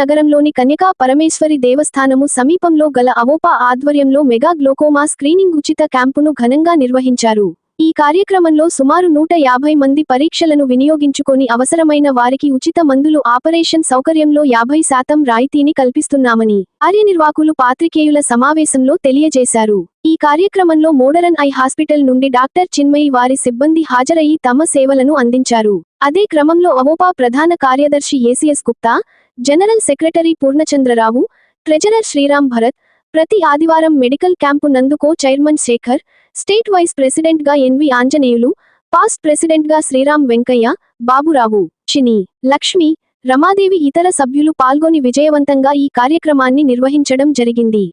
నగరంలోని కన్యకా పరమేశ్వరి దేవస్థానము సమీపంలో గల అవోపా ఆధ్వర్యంలో మెగా గ్లోకోమా స్క్రీనింగ్ ఉచిత క్యాంపును ఘనంగా నిర్వహించారు. ఈ కార్యక్రమంలో సుమారు నూట యాభై మంది పరీక్షలను వినియోగించుకొని అవసరమైన వారికి ఉచిత మందులు ఆపరేషన్ సౌకర్యంలో యాభై శాతం రాయితీని కల్పిస్తున్నామని కార్యనిర్వాహకులు పాత్రికేయుల సమావేశంలో తెలియజేశారు. ఈ కార్యక్రమంలో మోడరన్ ఐ హాస్పిటల్ నుండి డాక్టర్ చిన్మయి వారి సిబ్బంది హాజరయ్యి తమ సేవలను అందించారు. అదే క్రమంలో అవోపా ప్రధాన కార్యదర్శి ACS Gupta general secretary Purnachandrarao treasurer Sriram Bharat ప్రతి ఆదివారం మెడికల్ క్యాంపు నందుకో చైర్మన్ శేఖర్ స్టేట్ వైస్ ప్రెసిడెంట్గా ఎన్వి ఆంజనేయులు పాస్ట్ ప్రెసిడెంట్గా శ్రీరామ్ వెంకయ్య బాబురావు చిని లక్ష్మి రమాదేవి ఇతర సభ్యులు పాల్గొని విజయవంతంగా ఈ కార్యక్రమాన్ని నిర్వహించడం జరిగింది.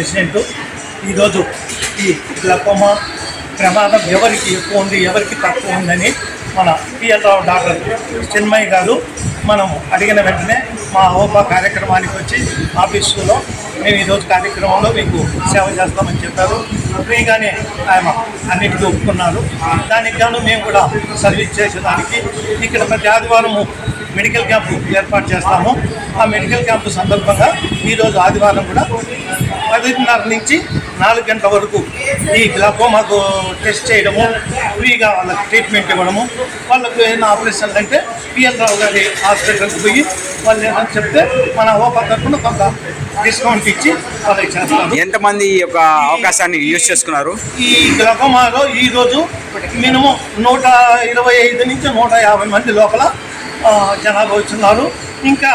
ప్రెసిడెంట్. ఈరోజు ఈ గ్లకోమా ప్రమాదం ఎవరికి ఎక్కువ ఉంది ఎవరికి తక్కువ ఉందని మన పిఎల్ రావు డాక్టర్ చిన్మయ్య గారు మనం అడిగిన వెంటనే మా ఓపా కార్యక్రమానికి వచ్చి ఆఫీసులో మేము ఈరోజు కార్యక్రమంలో మీకు సేవ చేస్తామని చెప్పారు. ఫ్రీగానే ఆయన అన్నిటికీ ఒప్పుకున్నారు. దానికి గాను మేము కూడా సర్వీస్ చేసేదానికి ఇక్కడ ప్రతి ఆదివారము మెడికల్ క్యాంపు ఏర్పాటు చేస్తాము. ఆ మెడికల్ క్యాంపు సందర్భంగా ఈరోజు ఆదివారం కూడా పదిన్నర నుంచి నాలుగు గంటల వరకు ఈ గ్లాకోమాకు టెస్ట్ చేయడము ఫ్రీగా వాళ్ళకి ట్రీట్మెంట్ ఇవ్వడము వాళ్ళకు ఏదైనా ఆపరేషన్లు అంటే పిఎల్ రావు గారి హాస్పిటల్కి పోయి వాళ్ళు ఏదైనా చెప్తే మన ఓపా తరఫున కొంత డిస్కౌంట్ ఇచ్చి వాళ్ళకి చేస్తారు ఎంతమంది ఈ యొక్క అవకాశాన్ని యూజ్ చేసుకున్నారు? ఈ గ్లకోమాలో ఈరోజు మినిమం నూట ఇరవై ఐదు నుంచి నూట యాభై మంది లోపల జనాభా వచ్చున్నారు ఇంకా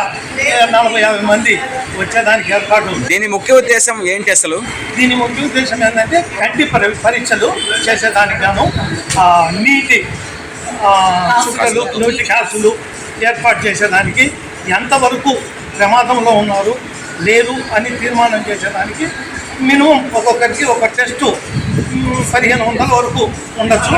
నలభై యాభై మంది వచ్చేదానికి ఏర్పాటు దీని ముఖ్య ఉద్దేశం ఏంటి అసలు? దీని ముఖ్య ఉద్దేశం ఏంటంటే కంటి పరి పరీక్షలు చేసేదానికి గాను నీటి చుక్కలు నీటి క్యాసులు ఏర్పాటు చేసేదానికి ఎంతవరకు ప్రమాదంలో ఉన్నారు లేరు అని తీర్మానం చేసేదానికి మినిమం ఒక్కొక్కరికి ఒక టెస్టు పదిహేను వందల వరకు ఉండొచ్చు.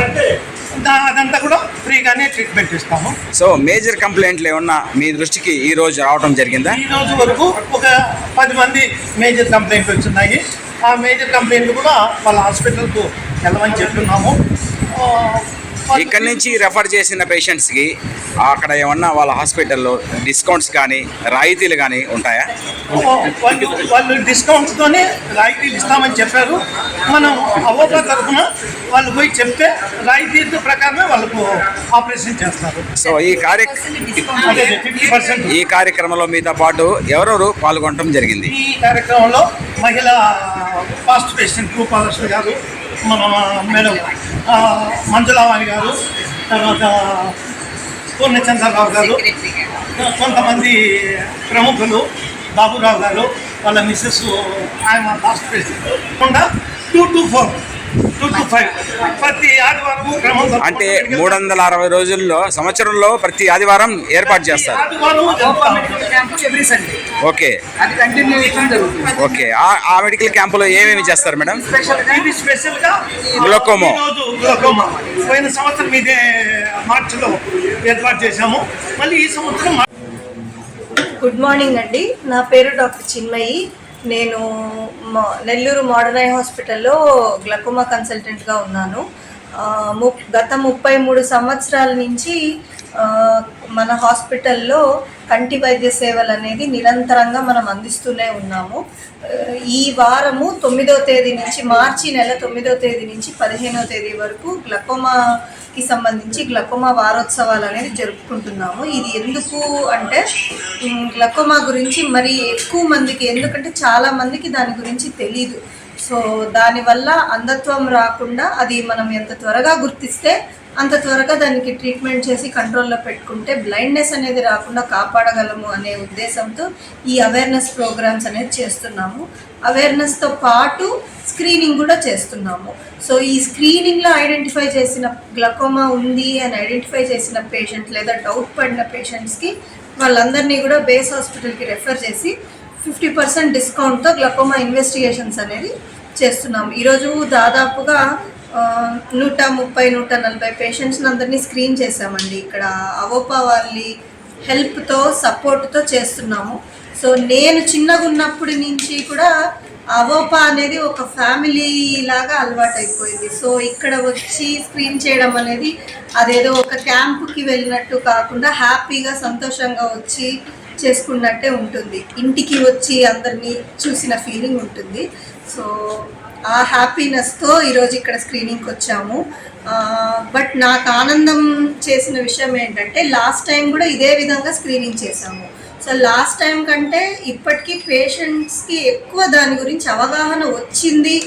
ఫ్రీగానే ట్రీట్మెంట్ ఇస్తాము. సో మేజర్ కంప్లైంట్లు ఏమన్నా మీ దృష్టికి ఈ రోజు రావడం జరిగిందా? ఈ రోజు వరకు ఒక పది మంది మేజర్ కంప్లైంట్లు వచ్చినాయి ఆ మేజర్ కంప్లైంట్లు కూడా వాళ్ళ హాస్పిటల్కు వెళ్ళమని చెప్తున్నాము ఇక్కడ నుంచి రెఫర్ చేసిన పేషెంట్స్కి అక్కడ ఏమన్నా వాళ్ళ హాస్పిటల్లో డిస్కౌంట్స్ కానీ రాయితీలు కానీ ఉంటాయా? వాళ్ళు వాళ్ళు డిస్కౌంట్స్తోనే రాయితీలు ఇస్తామని చెప్పారు. మనం అవోపా తరఫున వాళ్ళు పోయి చెప్తే రాయితీ ప్రకారమే వాళ్ళకు ఆపరేషన్ చేస్తారు. సో ఈ కార్య అదే ఫిఫ్టీ పర్సెంట్ ఈ కార్యక్రమంలో మీతో పాటు ఎవరెవరు పాల్గొనడం జరిగింది? ఈ కార్యక్రమంలో మహిళా ఫాస్ట్ పేషెంట్ రూపాలక్ష్మి గారు మన మేడం మంజులావాణి గారు తర్వాత పూర్ణచంద్రరావు గారు కొంతమంది ప్రముఖులు బాబురావు గారు వాళ్ళ మిస్సెస్ ఆయన ఫాస్ట్ పేషెంట్ కాకుండా టూ టూ ఫోర్. అంటే మూడు వందల అరవై రోజుల్లో సంవత్సరంలో ప్రతి ఆదివారం ఏర్పాటు చేస్తారు. ఓకే. అది కంటిన్యూషన్ జరుగుతుంది. ఓకే. ఆ- మెడికల్ క్యాంపులో ఏమేమి చేస్తారు మేడం? గ్లూకోమా. పోయిన సంవత్సరం ఇదే మార్చిలో ఏర్పాటు చేశాము. మళ్ళీ ఈ సంవత్సరం గుడ్ మార్నింగ్ అండి. నా పేరు డాక్టర్ చిన్మయి. నేను మా- నెల్లూరు మోడర్న్ ఐ హాస్పిటల్లో గ్లకోమా కన్సల్టెంట్గా ఉన్నాను. ము గత ముప్పై మూడు సంవత్సరాల నుంచి మన హాస్పిటల్లో కంటి వైద్య సేవలు అనేది నిరంతరంగా మనం అందిస్తూనే ఉన్నాము. ఈ వారము తొమ్మిదో తేదీ నుంచి మార్చి నెల తొమ్మిదో తేదీ నుంచి పదిహేనో తేదీ వరకు గ్లకోమాకి సంబంధించి గ్లకోమా వారోత్సవాలు అనేది జరుపుకుంటున్నాము. ఇది ఎందుకు అంటే గ్లకోమా గురించి మరి ఎక్కువ మందికి ఎందుకంటే చాలా మందికి దాని గురించి తెలీదు. సో దానివల్ల అంధత్వం రాకుండా అది మనం ఎంత త్వరగా గుర్తిస్తే అంత త్వరగా దానికి ట్రీట్మెంట్ చేసి కంట్రోల్లో పెట్టుకుంటే బ్లైండ్నెస్ అనేది రాకుండా కాపాడగలము అనే ఉద్దేశంతో ఈ అవేర్నెస్ ప్రోగ్రామ్స్ అనేది చేస్తున్నాము. అవేర్నెస్తో పాటు స్క్రీనింగ్ కూడా చేస్తున్నాము. సో ఈ స్క్రీనింగ్లో ఐడెంటిఫై చేసిన గ్లకోమా ఉంది అని ఐడెంటిఫై చేసిన పేషెంట్ లేదా డౌట్ పడిన పేషెంట్స్కి వాళ్ళందరినీ కూడా బేస్ హాస్పిటల్కి రెఫర్ చేసి ఫిఫ్టీ పర్సెంట్ డిస్కౌంట్తో గ్లకోమా ఇన్వెస్టిగేషన్స్ అనేది చేస్తున్నాము. ఈరోజు దాదాపుగా నూట ముప్పై నూట నలభై పేషెంట్స్ని అందరినీ స్క్రీన్ చేసామండి ఇక్కడ అవోపా వాళ్ళ హెల్ప్తో సపోర్ట్తో చేస్తున్నాము. సో నేను చిన్నగా ఉన్నప్పటి నుంచి కూడా అవోపా అనేది ఒక ఫ్యామిలీ లాగా అలవాటు అయిపోయింది సో ఇక్కడ వచ్చి స్క్రీన్ చేయడం అనేది అదేదో ఒక క్యాంప్కి వెళ్ళినట్టు కాకుండా హ్యాపీగా సంతోషంగా వచ్చి చేసుకున్నట్టే ఉంటుంది. ఇంటికి వచ్చి అందరినీ చూసిన ఫీలింగ్ ఉంటుంది. సో ఆ హ్యాపీనెస్తో ఈరోజు ఇక్కడ స్క్రీనింగ్కి వచ్చాము. బట్ నాకు ఆనందం చేసిన విషయం ఏంటంటే లాస్ట్ టైం కూడా ఇదే విధంగా స్క్రీనింగ్ చేశాము. సో లాస్ట్ టైం కంటే ఇప్పటికీ పేషెంట్స్కి ఎక్కువ దాని గురించి అవగాహన వచ్చింది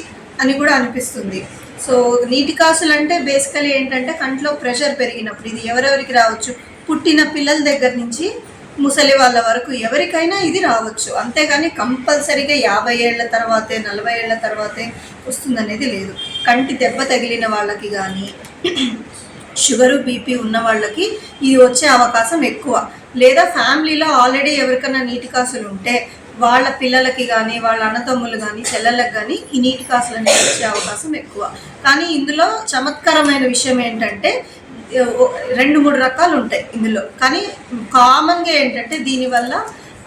అని కూడా అనిపిస్తుంది. సో నీటి కాసులు అంటే బేసికలీ ఏంటంటే కంట్లో ప్రెషర్ పెరిగినప్పుడు ఇది ఎవరెవరికి రావచ్చు? పుట్టిన పిల్లల దగ్గర నుంచి ముసలి వాళ్ళ వరకు ఎవరికైనా ఇది రావచ్చు. అంతేగాని కంపల్సరీగా యాభై ఏళ్ళ తర్వాతే నలభై ఏళ్ళ తర్వాతే వస్తుందనేది లేదు. కంటి దెబ్బ తగిలిన వాళ్ళకి కానీ షుగరు బీపీ ఉన్న వాళ్ళకి ఇది వచ్చే అవకాశం ఎక్కువ. లేదా ఫ్యామిలీలో ఆల్రెడీ ఎవరికైనా నీటి కాసులు ఉంటే వాళ్ళ పిల్లలకి కానీ వాళ్ళ అన్నతమ్ములు కానీ చెల్లెళ్ళకి కానీ ఈ నీటి కాసులు అనేవి వచ్చే అవకాశం ఎక్కువ. కానీ ఇందులో చమత్కరమైన విషయం ఏంటంటే రెండు మూడు రకాలు ఉంటాయి ఇందులో. కానీ కామన్గా ఏంటంటే దీనివల్ల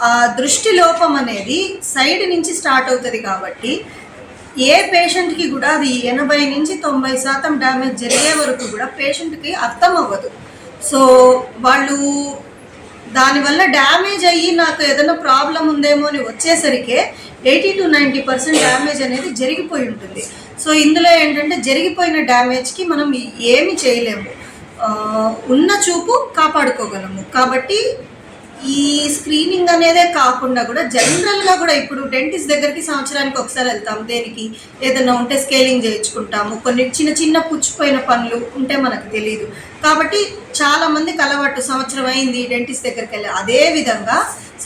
ఆ దృష్టి లోపం అనేది సైడ్ నుంచి స్టార్ట్ అవుతుంది కాబట్టి ఏ పేషెంట్కి కూడా అది ఎనభై నుంచి తొంభై శాతం డ్యామేజ్ జరిగే వరకు కూడా పేషెంట్కి అర్థం అవ్వదు. సో వాళ్ళు దానివల్ల డ్యామేజ్ అయ్యి నాకు ఏదైనా ప్రాబ్లం ఉందేమో అని వచ్చేసరికి eighty to ninety percent damage అనేది జరిగిపోయి ఉంటుంది. సో ఇందులో ఏంటంటే జరిగిపోయిన డ్యామేజ్కి మనం ఏమి చేయలేము. ఉన్న చూపు కాపాడుకోగలము. కాబట్టి ఈ స్క్రీనింగ్ అనేదే కాకుండా కూడా జనరల్గా కూడా ఇప్పుడు డెంటిస్ట్ దగ్గరికి సంవత్సరానికి ఒకసారి వెళ్తాం. దేనికి? ఏదైనా ఉంటే స్కేలింగ్ చేయించుకుంటాము. కొన్ని చిన్న చిన్న పుచ్చిపోయిన పనులు ఉంటే మనకు తెలియదు కాబట్టి చాలామందికి అలవాటు. సంవత్సరం అయింది డెంటిస్ట్ దగ్గరికి వెళ్ళి. అదే విధంగా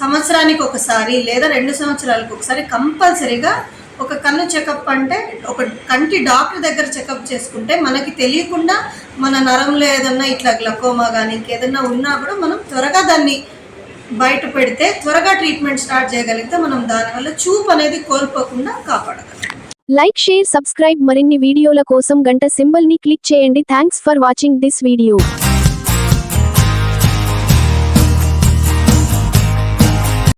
సంవత్సరానికి ఒకసారి లేదా రెండు సంవత్సరాలకు ఒకసారి కంపల్సరీగా ఒక కన్ను చెకప్ అంటే ఒక కంటి డాక్టర్ దగ్గర చెకప్ చేసుకుంటే మనకి తెలియకుండా మన నరంలో ఏదన్నా ఇట్లా గ్లకోమా కానీ ఇంకేదన్నా ఉన్నా కూడా మనం త్వరగా దాన్ని బయట పెడితే త్వరగా ట్రీట్మెంట్ స్టార్ట్ చేయగలిగితే మనం దానివల్ల చూపు అనేది కోల్పోకుండా కాపాడగలం. లైక్ షేర్ సబ్స్క్రైబ్ మరిన్ని వీడియోల కోసం గంట సింబల్ని క్లిక్ చేయండి. Thanks for watching this video.